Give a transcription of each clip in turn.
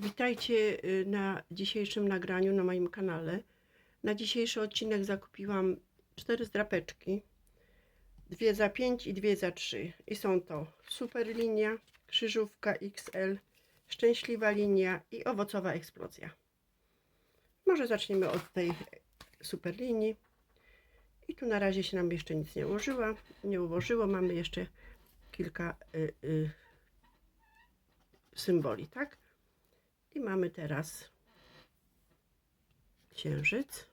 Witajcie y, na dzisiejszym nagraniu na moim kanale. Na dzisiejszy odcinek zakupiłam cztery zdrapeczki. Dwie za 5 i dwie za 3. I są to super linia, krzyżówka XL, szczęśliwa linia i owocowa eksplozja. Może zaczniemy od tej super linii. I tu na razie się nam jeszcze nic nie ułożyła, nie ułożyło. Mamy jeszcze kilka y, y, symboli, tak? I mamy teraz księżyc.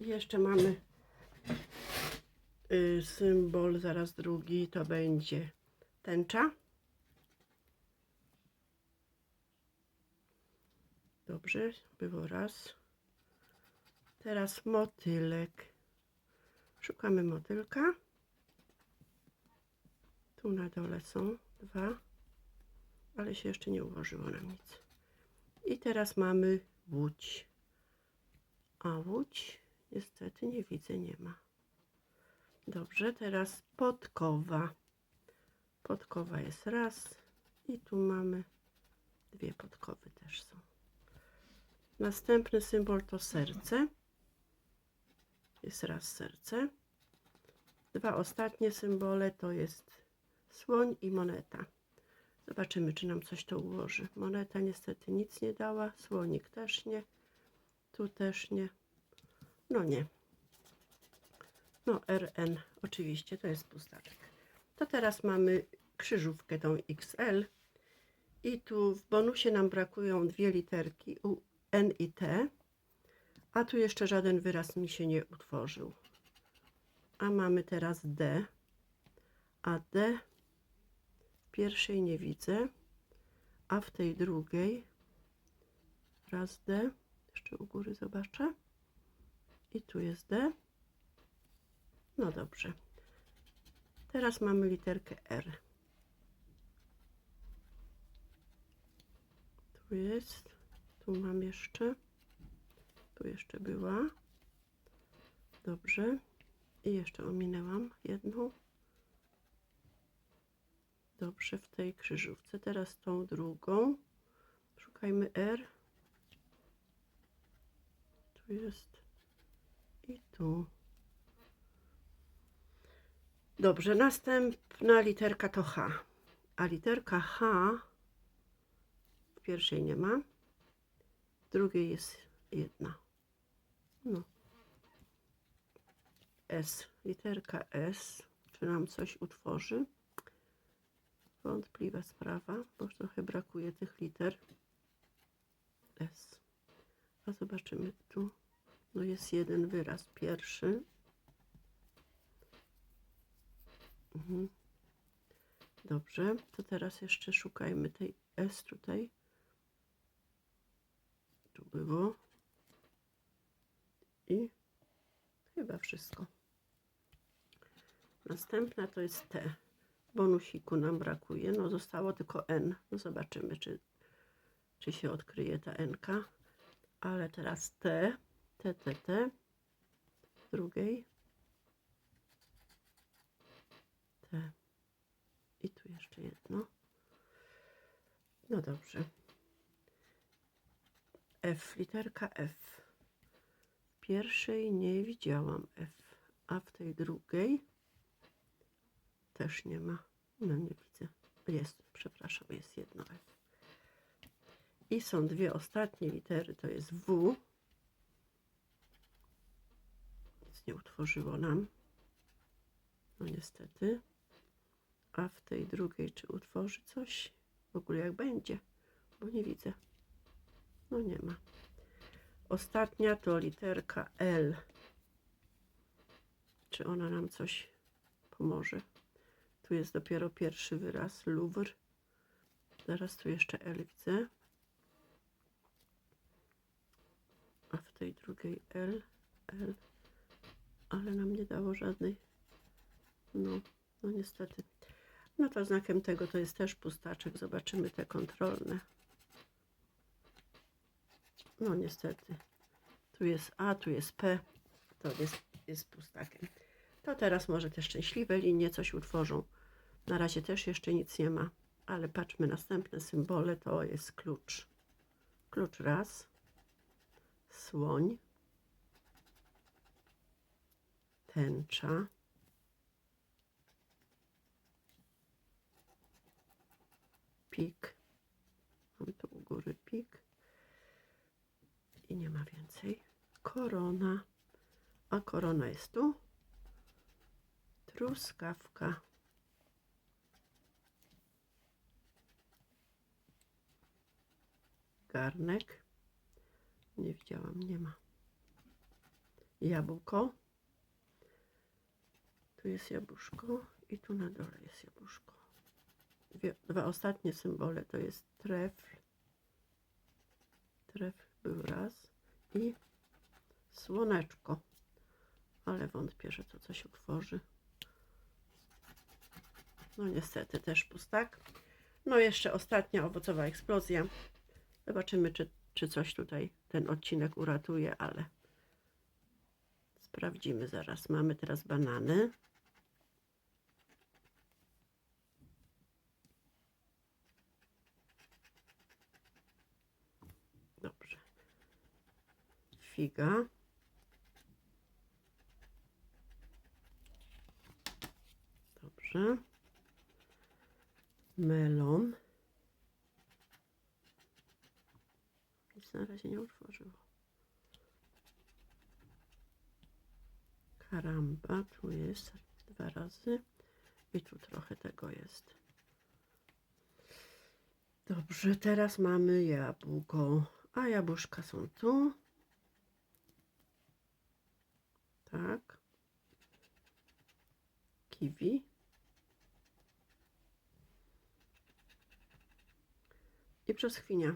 I jeszcze mamy y, symbol, zaraz drugi, to będzie tęcza. Dobrze, było raz. Teraz motylek. Szukamy motylka. Tu na dole są dwa, ale się jeszcze nie ułożyło nam nic. I teraz mamy łódź. A łódź niestety nie widzę, nie ma. Dobrze, teraz podkowa. Podkowa jest raz i tu mamy dwie podkowy też są. Następny symbol to serce. Jest raz serce. Dwa ostatnie symbole to jest słoń i moneta. Zobaczymy, czy nam coś to ułoży. Moneta niestety nic nie dała, słonik też nie, tu też nie. No nie. No RN oczywiście, to jest pustaczek. To teraz mamy krzyżówkę tą XL. I tu w bonusie nam brakują dwie literki u N i T. A tu jeszcze żaden wyraz mi się nie utworzył. A mamy teraz D. A D pierwszej nie widzę, a w tej drugiej raz D. Jeszcze u góry zobaczę. I tu jest D. No dobrze. Teraz mamy literkę R. Tu jest. Tu mam jeszcze. Tu jeszcze była. Dobrze. I jeszcze ominęłam jedną. Dobrze, w tej krzyżówce. Teraz tą drugą. Szukajmy R. Tu jest. I tu. Dobrze, następna literka to H. A literka H w pierwszej nie ma. W drugiej jest jedna. No. S. Literka S. Czy nam coś utworzy? Wątpliwa sprawa, bo trochę brakuje tych liter. S. A zobaczymy tu. No jest jeden wyraz pierwszy. Mhm. Dobrze, to teraz jeszcze szukajmy tej S tutaj. Tu było. I chyba wszystko. Następna to jest T. Bonusiku nam brakuje. No zostało tylko N. No zobaczymy, czy, czy się odkryje ta N. -ka. Ale teraz T. T, T, T. Drugiej. T. I tu jeszcze jedno. No dobrze. F, literka F. Pierwszej nie widziałam F, a w tej drugiej też nie ma. No nie widzę. Jest, przepraszam, jest jedno F. I są dwie ostatnie litery, to jest W. Nic nie utworzyło nam. No niestety. A w tej drugiej czy utworzy coś? W ogóle jak będzie, bo nie widzę. No nie ma. Ostatnia to literka L. Czy ona nam coś pomoże? Tu jest dopiero pierwszy wyraz, Louvre. Zaraz tu jeszcze L widzę. A w tej drugiej L, L. Ale nam nie dało żadnej. No, no niestety. No to znakiem tego to jest też pustaczek. Zobaczymy te kontrolne. No niestety. Tu jest A, tu jest P. To jest jest pustakiem. To teraz może te szczęśliwe linie coś utworzą. Na razie też jeszcze nic nie ma, ale patrzmy następne symbole. To jest klucz. Klucz raz, słoń, tęcza, pik. Mamy tu u góry pik. Nie ma więcej. Korona. A korona jest tu. Truskawka. Garnek. Nie widziałam, nie ma. Jabłko. Tu jest jabłuszko i tu na dole jest jabłuszko. Dwie, dwa ostatnie symbole to jest trefl. Trefl był raz i słoneczko. Ale wątpię, że to coś utworzy. No niestety też pustak. No jeszcze ostatnia owocowa eksplozja. Zobaczymy, czy, czy coś tutaj ten odcinek uratuje, ale sprawdzimy zaraz. Mamy teraz banany. Dobrze. Figa. Dobrze. Melon. Nic na razie nie utworzyło. Karamba, tu jest dwa razy. I tu trochę tego jest. Dobrze, teraz mamy jabłko. A jabłuszka są tu. Tak. Kiwi. I brzoskwinia.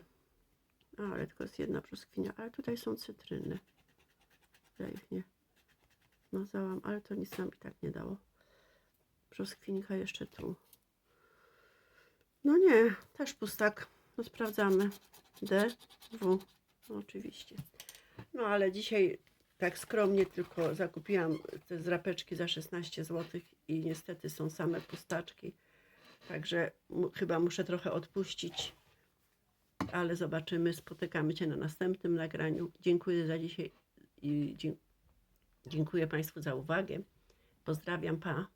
Ale tylko jest jedna brzoskwinia. Ale tutaj są cytryny. Ja ich nie mazałam, ale to nic nam i tak nie dało. Brzoskwinka jeszcze tu. No nie, też pustak. No sprawdzamy. D, W. No, oczywiście. No ale dzisiaj tak skromnie tylko zakupiłam te zrapeczki za 16 zł i niestety są same pustaczki. Także chyba muszę trochę odpuścić. Ale zobaczymy, spotykamy się na następnym nagraniu. Dziękuję za dzisiaj i dziękuję Państwu za uwagę. Pozdrawiam, pa.